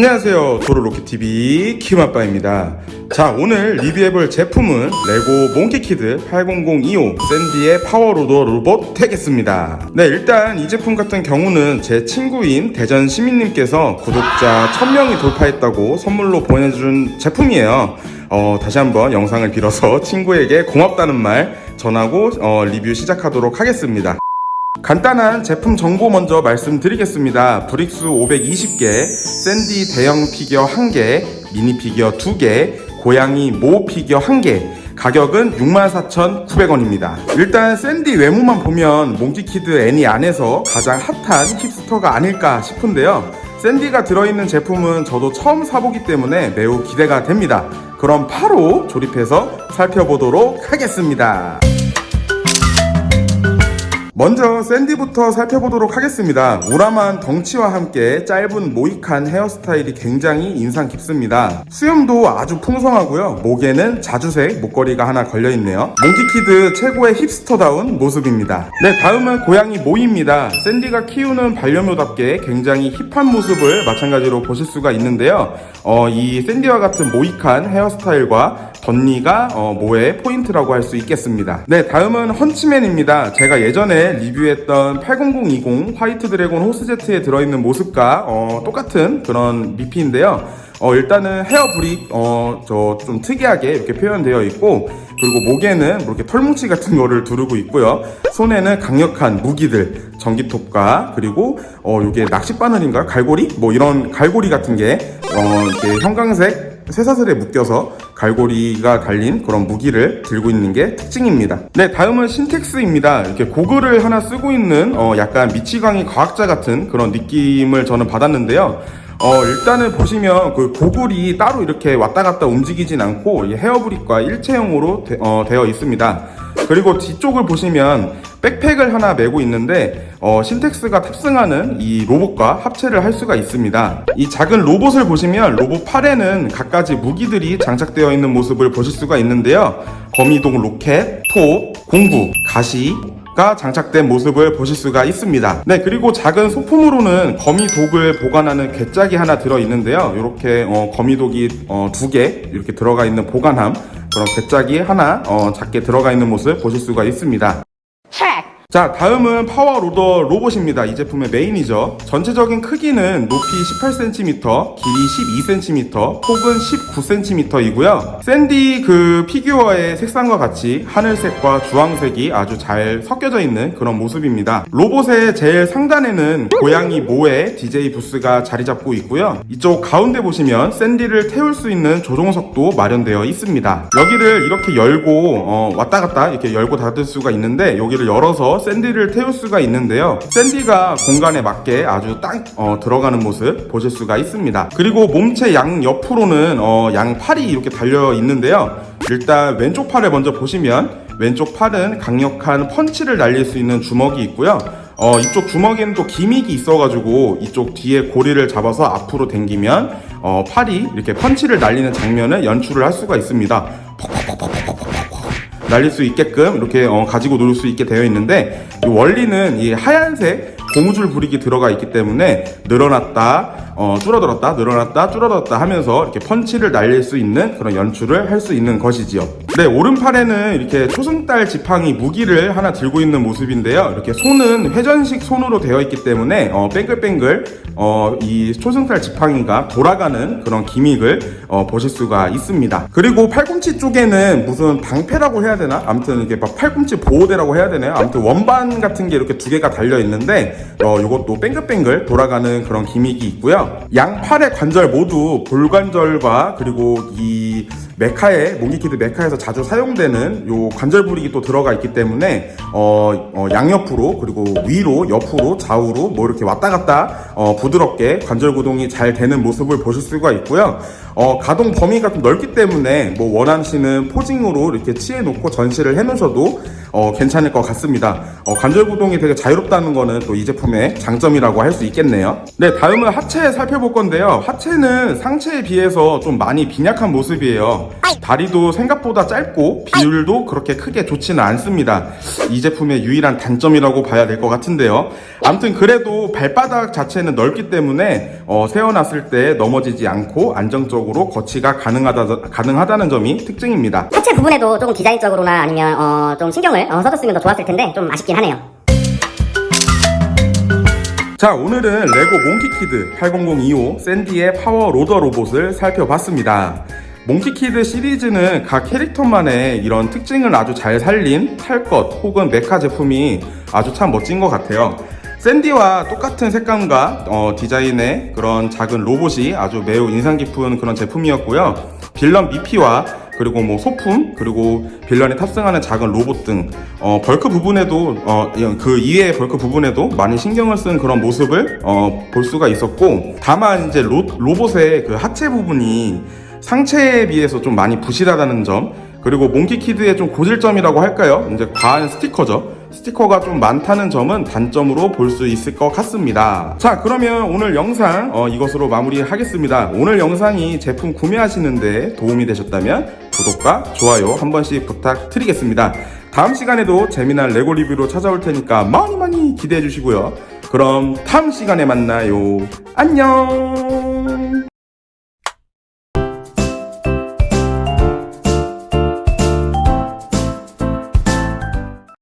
안녕하세요. 도로로켓TV 키움아빠입니다. 자 오늘 리뷰해볼 제품은 레고 몽키키드 80025 샌디의 파워로더 로봇 되겠습니다. 네 일단 이 제품 같은 경우는 제 친구인 대전 시민님께서 구독자 1000명이 돌파했다고 선물로 보내준 제품이에요. 어, 다시 한번 영상을 빌어서 친구에게 고맙다는 말 전하고 어, 리뷰 시작하도록 하겠습니다 간단한 제품 정보 먼저 말씀드리겠습니다. 브릭스 520개, 샌디 대형 피규어 1개, 미니 피규어 2개, 고양이 모 피규어 1개, 가격은 64,900원입니다. 일단 샌디 외모만 보면 몽키키드 애니 안에서 가장 핫한 힙스터가 아닐까 싶은데요. 샌디가 들어있는 제품은 저도 처음 사보기 때문에 매우 기대가 됩니다. 그럼 바로 조립해서 살펴보도록 하겠습니다. 먼저 샌디부터 살펴보도록 하겠습니다. 우람한 덩치와 함께 짧은 모이칸 헤어스타일이 굉장히 인상 깊습니다. 수염도 아주 풍성하고요. 목에는 자주색 목걸이가 하나 걸려있네요. 몽키키드 최고의 힙스터다운 모습입니다. 네, 다음은 고양이 모이입니다. 샌디가 키우는 반려묘답게 굉장히 힙한 모습을 마찬가지로 보실 수가 있는데요. 어, 이 샌디와 같은 모이칸 헤어스타일과 덧니가 어, 모의 포인트라고 할 수 있겠습니다. 네, 다음은 헌치맨입니다. 제가 예전에 리뷰했던 80020 화이트 드래곤 호스제트에 들어있는 모습과 어, 똑같은 그런 미피인데요. 어, 일단은 헤어 브릭, 어, 저 좀 특이하게 이렇게 표현되어 있고, 그리고 목에는 뭐 이렇게 털뭉치 같은 거를 두르고 있고요. 손에는 강력한 무기들, 전기톱과, 그리고, 어, 요게 낚싯바늘인가? 갈고리? 뭐 이런 갈고리 같은 게, 어, 이렇게 형광색 쇠사슬에 묶여서 갈고리가 달린 그런 무기를 들고 있는 게 특징입니다. 네, 다음은 신텍스입니다. 이렇게 고글을 하나 쓰고 있는 어, 약간 미치광이 과학자 같은 그런 느낌을 저는 받았는데요. 어, 일단은 보시면 그 고글이 따로 이렇게 왔다 갔다 움직이진 않고 이 헤어브릭과 일체형으로 되, 어, 되어 있습니다. 그리고 뒤쪽을 보시면 백팩을 하나 메고 있는데 어, 신텍스가 탑승하는 이 로봇과 합체를 할 수가 있습니다. 이 작은 로봇을 보시면 로봇 팔에는 갖가지 무기들이 장착되어 있는 모습을 보실 수가 있는데요. 거미동 로켓, 톱, 공구, 가시, 가 장착된 모습을 보실 수가 있습니다. 네, 그리고 작은 소품으로는 거미독을 보관하는 괴짝이 하나 들어 있는데요. 이렇게 어, 거미독이 어, 두개 이렇게 들어가 있는 보관함 그런 괴짝이 하나 어, 작게 들어가 있는 모습 보실 수가 있습니다. check. 자, 다음은 파워로더 로봇입니다. 이 제품의 메인이죠. 전체적인 크기는 높이 18cm, 길이 12cm, 폭은 19cm이고요. 샌디 그 피규어의 색상과 같이 하늘색과 주황색이 아주 잘 섞여져 있는 그런 모습입니다. 로봇의 제일 상단에는 고양이 모의 DJ 부스가 자리 잡고 있고요. 이쪽 가운데 보시면 샌디를 태울 수 있는 조종석도 마련되어 있습니다. 여기를 이렇게 열고 어, 왔다 갔다 이렇게 열고 닫을 수가 있는데 여기를 열어서 샌디를 태울 수가 있는데요. 샌디가 공간에 맞게 아주 딱 어, 들어가는 모습 보실 수가 있습니다. 그리고 몸체 양 옆으로는 어, 양 팔이 이렇게 달려 있는데요. 일단 왼쪽 팔을 먼저 보시면 왼쪽 팔은 강력한 펀치를 날릴 수 있는 주먹이 있고요. 어, 이쪽 주먹에는 또 기믹이 있어가지고 이쪽 뒤에 고리를 잡아서 앞으로 당기면 어, 팔이 이렇게 펀치를 날리는 장면을 연출을 할 수가 있습니다. 날릴 수 있게끔 이렇게 어, 가지고 놀 수 있게 되어 있는데 이 원리는 이 하얀색 고무줄 브릭이 들어가 있기 때문에 늘어났다 어, 줄어들었다 늘어났다 줄어들었다 하면서 이렇게 펀치를 날릴 수 있는 그런 연출을 할 수 있는 것이지요. 네 오른팔에는 이렇게 초승달 지팡이 무기를 하나 들고 있는 모습인데요. 이렇게 손은 회전식 손으로 되어 있기 때문에 어, 뱅글뱅글 어, 이 초승달 지팡이가 돌아가는 그런 기믹을 어, 보실 수가 있습니다. 그리고 팔꿈치 쪽에는 무슨 방패라고 해야 되나? 아무튼 이렇게 막 팔꿈치 보호대라고 해야 되나요? 아무튼 원반 같은 게 이렇게 두 개가 달려 있는데 어, 이것도 뱅글뱅글 돌아가는 그런 기믹이 있고요. 양 팔의 관절 모두 볼관절과 그리고 이 메카에 몽기키드 메카에서 자주 사용되는 요 관절 부릭이 또 들어가 있기 때문에 어, 어, 양옆으로 그리고 위로 옆으로 좌우로 뭐 이렇게 왔다 갔다 어, 부드럽게 관절 구동이 잘 되는 모습을 보실 수가 있고요. 어, 가동 범위가 좀 넓기 때문에 뭐 원하시는 포징으로 이렇게 치해 놓고 전시를 해 놓으셔도 어, 괜찮을 것 같습니다. 어, 관절 구동이 되게 자유롭다는 거는 또 이 제품의 장점이라고 할 수 있겠네요. 네, 다음은 하체 살펴볼 건데요. 하체는 상체에 비해서 좀 많이 빈약한 모습이에요. 다리도 생각보다 짧고 비율도 그렇게 크게 좋지는 않습니다. 이 제품의 유일한 단점이라고 봐야 될 것 같은데요. 아무튼 그래도 발바닥 자체는 넓기 때문에 어, 세워놨을 때 넘어지지 않고 안정적으로 거치가 가능하다, 가능하다는 점이 특징입니다. 하체 부분에도 조금 디자인적으로나 아니면 어, 좀 신경을 어, 써줬으면 더 좋았을 텐데 좀 아쉽긴 하네요. 자 오늘은 레고 몽키키드 80025 샌디의 파워 로더 로봇을 살펴봤습니다. 몽키키드 시리즈는 각 캐릭터만의 이런 특징을 아주 잘 살린 탈것 혹은 메카 제품이 아주 참 멋진 것 같아요. 샌디와 똑같은 색감과 어, 디자인의 그런 작은 로봇이 아주 매우 인상 깊은 그런 제품이었고요. 빌런 미피와 그리고 뭐 소품 그리고 빌런이 탑승하는 작은 로봇 등 어, 벌크 부분에도 어, 그 이외의 벌크 부분에도 많이 신경을 쓴 그런 모습을 어, 볼 수가 있었고 다만 이제 로, 로봇의 그 하체 부분이 상체에 비해서 좀 많이 부실하다는 점 그리고 몽키키드의 좀 고질점이라고 할까요? 이제 과한 스티커죠. 스티커가 좀 많다는 점은 단점으로 볼 수 있을 것 같습니다. 자, 그러면 오늘 영상 어, 이것으로 마무리하겠습니다. 오늘 영상이 제품 구매하시는데 도움이 되셨다면 구독과 좋아요 한 번씩 부탁드리겠습니다. 다음 시간에도 재미난 레고 리뷰로 찾아올 테니까 많이 많이 기대해 주시고요. 그럼 다음 시간에 만나요. 안녕!